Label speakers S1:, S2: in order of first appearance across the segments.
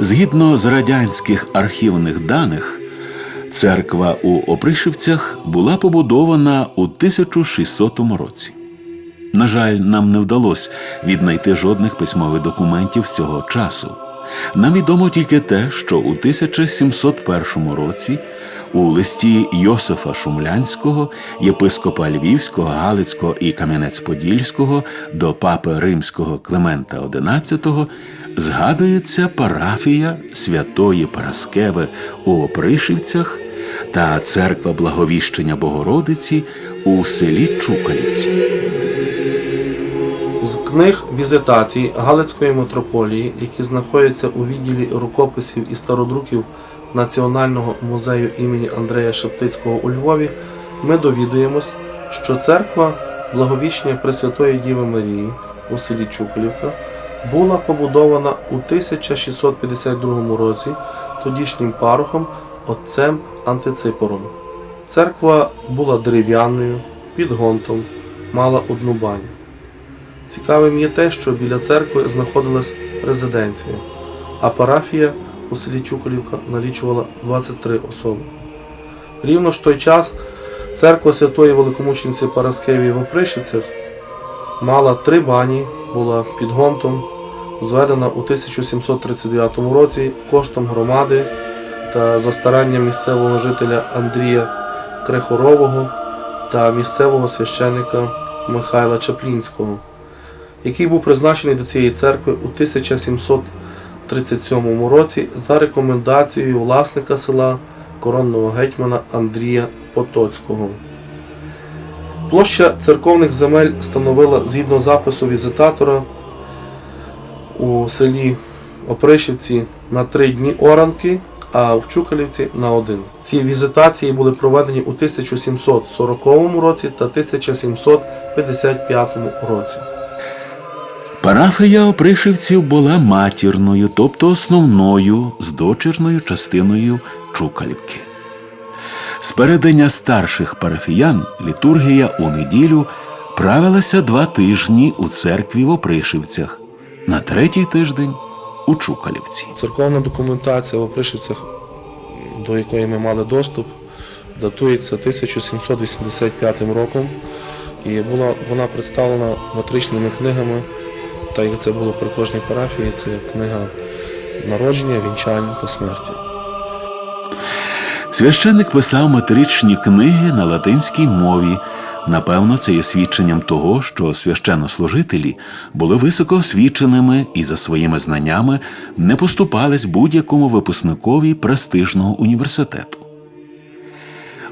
S1: Згідно з радянських архівних даних, церква у Опришівцях була побудована у 1600 році. На жаль, нам не вдалося віднайти жодних письмових документів цього часу. Нам відомо тільки те, що у 1701 році у листі Йосифа Шумлянського, єпископа Львівського, Галицького і Кам'янець-Подільського до папи Римського Климента XI згадується парафія святої Параскеви у Опришівцях та церква Благовіщення Богородиці у селі Чукалівці.
S2: З книг візитацій Галицької митрополії, які знаходяться у відділі рукописів і стародруків Національного музею імені Андрея Шептицького у Львові, ми довідуємось, що церква Благовіщення Пресвятої Діви Марії у селі Чуколівка була побудована у 1652 році тодішнім парохом отцем Антиципором. Церква була дерев'яною, під гонтом, мала одну баню. Цікавим є те, що біля церкви знаходилась резиденція, а парафія у селі Чуколівка налічувала 23 особи. Рівно ж той час церква святої великомучениці Параскевії в Опришівцях мала три бані, була під гонтом, зведена у 1739 році коштом громади та за старанням місцевого жителя Андрія Крехорового та місцевого священника Михайла Чаплінського який був призначений до цієї церкви у 1737 році за рекомендацією власника села коронного гетьмана Андрія Потоцького. Площа церковних земель становила згідно запису візитатора у селі Опришівці на три дні оранки, а в Чукалівці на один. Ці візитації були проведені у 1740 році та 1755 році.
S1: Парафія опришівців була матірною, тобто основною з дочірною частиною Чукалівки. З передання старших парафіян літургія у неділю правилася два тижні у церкві в Опришівцях, на третій тиждень у Чукалівці.
S2: Церковна документація в Опришівцях, до якої ми мали доступ, датується 1785 роком і була вона представлена матричними книгами, так як це було при кожній парафії, це книга народження, вінчань та смерті.
S1: Священник писав метричні книги на латинській мові. Напевно, це є свідченням того, що священнослужителі були високо освіченими і за своїми знаннями не поступались будь-якому випускникові престижного університету.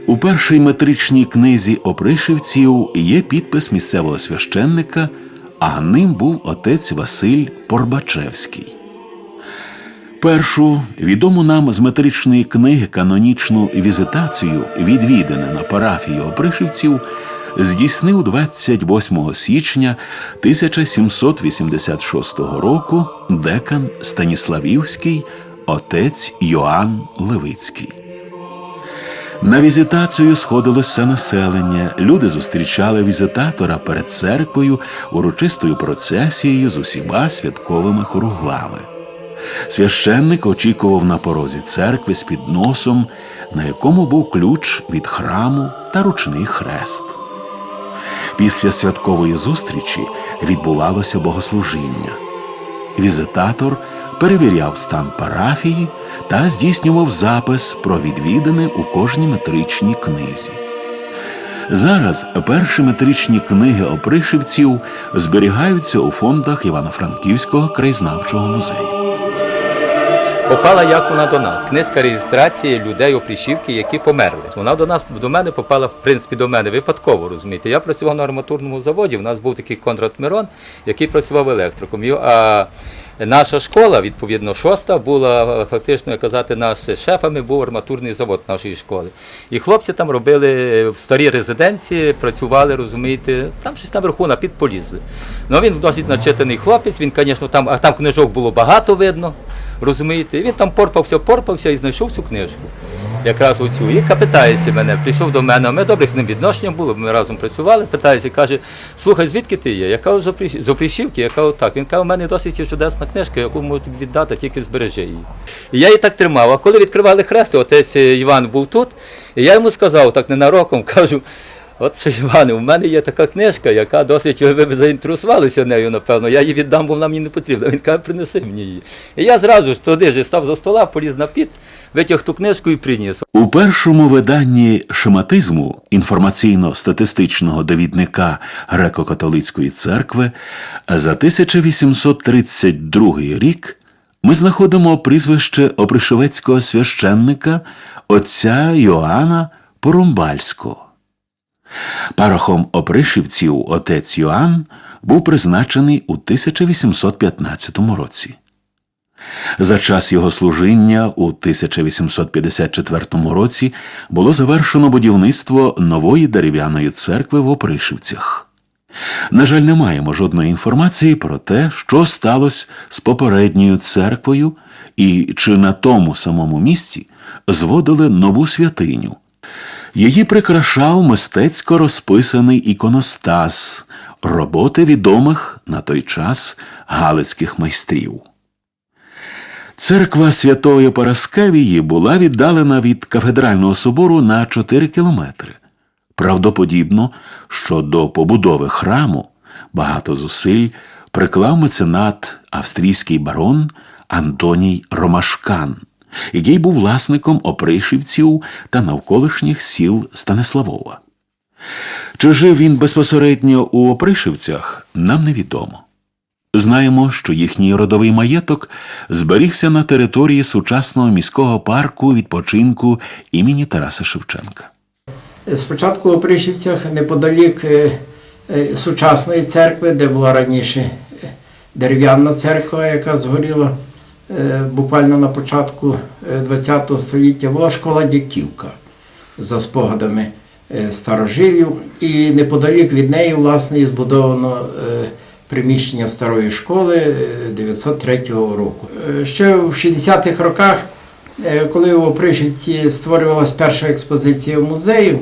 S1: У першій метричній книзі опришівців є підпис місцевого священника, а ним був отець Василь Порбачевський. Першу відому нам з метричної книги канонічну візитацію, відвідане на парафію опришівців, здійснив 28 січня 1786 року декан Станіславівський, отець Йоанн Левицький. На візитацію сходилось все населення. Люди зустрічали візитатора перед церквою урочистою процесією з усіма святковими хоругвами. Священник очікував на порозі церкви з підносом, на якому був ключ від храму та ручний хрест. Після святкової зустрічі відбувалося богослужіння. Візитатор перевіряв стан парафії та здійснював запис про відвідини у кожній метричній книзі. Зараз перші метричні книги опришівців зберігаються у фондах Івано-Франківського краєзнавчого музею.
S3: Попала як вона до нас. Книжка реєстрації людей опрішівки, які померли. Вона до нас до мене попала, в принципі, до мене випадково, розумієте. Я працював на арматурному заводі. У нас був такий Конрад Мирон, який працював електриком. А наша школа, відповідно, шоста, була фактично, як казати, нас шефами був арматурний завод нашої школи. І хлопці там робили в старій резиденції, працювали, розумієте, там щось наверху на підполізли. Ну він досить начитаний хлопець, він, звісно, там, а там книжок було багато видно. Розумієте, І він там порпався, порпався і знайшов цю книжку. якраз у цю. І питається мене, прийшов до мене, ми добре з ним відношення було, ми разом працювали, питається, каже, слухай, звідки ти є? З Оприш- з Опришівки, яка отак. Він каже, у мене досить чудесна книжка, яку можу тобі віддати, тільки збережи її. І я її так тримав. А коли відкривали хрест, отець Іван був тут, і я йому сказав, так ненароком, кажу. От що, Іване, у мене є така книжка, яка досить ви б заінтересувалися нею, напевно. Я її віддам, бо вона мені не потрібна. Він каже, принеси мені її. І я зразу ж туди ж став за стола, поліз на піт, витяг ту книжку і приніс.
S1: У першому виданні шематизму інформаційно-статистичного довідника греко-католицької церкви за 1832 рік ми знаходимо прізвище опришевецького священника отця Йоанна Порумбальського. Парохом опришівців отець Йоанн був призначений у 1815 році. За час його служіння у 1854 році було завершено будівництво нової дерев'яної церкви в Опришівцях. На жаль, не маємо жодної інформації про те, що сталося з попередньою церквою і чи на тому самому місці зводили нову святиню. Її прикрашав мистецько розписаний іконостас, роботи відомих на той час галицьких майстрів. Церква Святої Параскевії була віддалена від кафедрального собору на 4 кілометри. Правдоподібно, що до побудови храму багато зусиль приклав меценат австрійський барон Антоній Ромашкан, який був власником опришівців та навколишніх сіл Станиславова. Чи жив він безпосередньо у Опришівцях, нам невідомо. Знаємо, що їхній родовий маєток зберігся на території сучасного міського парку відпочинку імені Тараса Шевченка.
S4: Спочатку у Пришівцях неподалік е, е, сучасної церкви, де була раніше е, дерев'яна церква, яка згоріла буквально на початку ХХ століття, була школа Дяківка за спогадами е, старожилів. І неподалік від неї, власне, і збудовано е, приміщення старої школи е, 903 року. Е, Ще в 60-х роках Е, коли у Опришівці створювалася перша експозиція музею,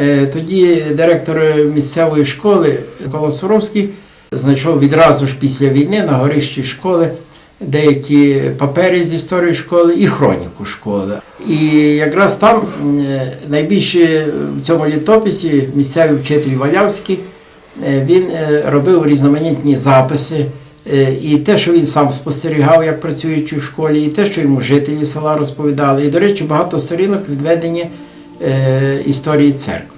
S4: е, тоді директор місцевої школи Микола Суровський знайшов відразу ж після війни на горищі школи деякі папери з історії школи і хроніку школи. І якраз там е, найбільше в цьому літописі місцевий вчитель Валявський е, він е, робив різноманітні записи. І те, що він сам спостерігав, як працюючи в школі, і те, що йому жителі села розповідали. І, до речі, багато сторінок відведені історії церкви.